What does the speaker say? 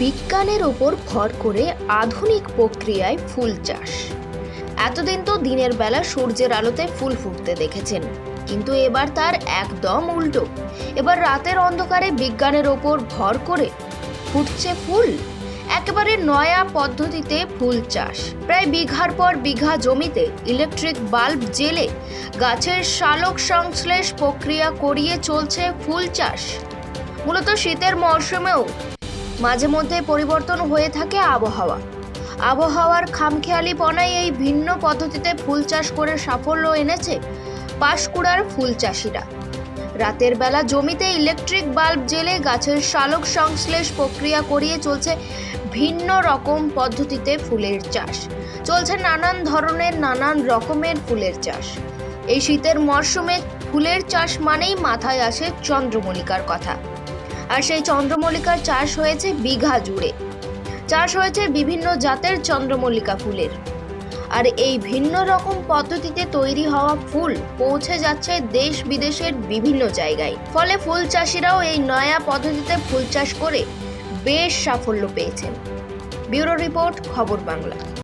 বিজ্ঞানের ওপর ভর করে আধুনিক প্রক্রিয়ায় ফুল চাষ। এতদিন তো দিনের বেলা সূর্যের আলোতে ফুল ফুটতে দেখেছেন, কিন্তু এবার তার একদম উল্টো। এবার রাতের অন্ধকারে বিজ্ঞানের ওপর ভর করে ফুটছে ফুল। একেবারে নয়া পদ্ধতিতে ফুল চাষ। প্রায় বিঘার পর বিঘা জমিতে ইলেকট্রিক বাল্ব জেলে গাছের শালক সংশ্লেষ প্রক্রিয়া করিয়ে চলছে ফুল চাষ। মূলত শীতের মরশুমেও মাঝে মধ্যে পরিবর্তন হয়ে থাকে আবহাওয়া। আবহাওয়ার খামখেয়ালিপনায় এই ভিন্ন পদ্ধতিতে ফুল চাষ করে সাফল্য এনেছে পাশকুড়ার ফুল চাষিরা। রাতের বেলা জমিতে ইলেকট্রিক বাল্ব জেলে গাছের শালক সংশ্লেষ প্রক্রিয়া করিয়ে চলছে ভিন্ন রকম পদ্ধতিতে ফুলের চাষ। চলছে নানান ধরনের নানান রকমের ফুলের চাষ। এই শীতের মরশুমে ফুলের চাষ মানেই মাথায় আসে চন্দ্রমল্লিকার কথা। আর সেই চন্দ্রমল্লিকার চাষ হয়েছে বিঘা জুড়ে। চাষ হয়েছে বিভিন্ন জাতের চন্দ্রমল্লিকা ফুলের। আর এই ভিন্ন রকম পদ্ধতিতে তৈরি হওয়া ফুল পৌঁছে যাচ্ছে দেশ বিদেশের বিভিন্ন জায়গায়। ফলে ফুল চাষিরাও এই নয়া পদ্ধতিতে ফুল চাষ করে বেশ সাফল্য পেয়েছেন। ব্যুরো রিপোর্ট, খবর বাংলা।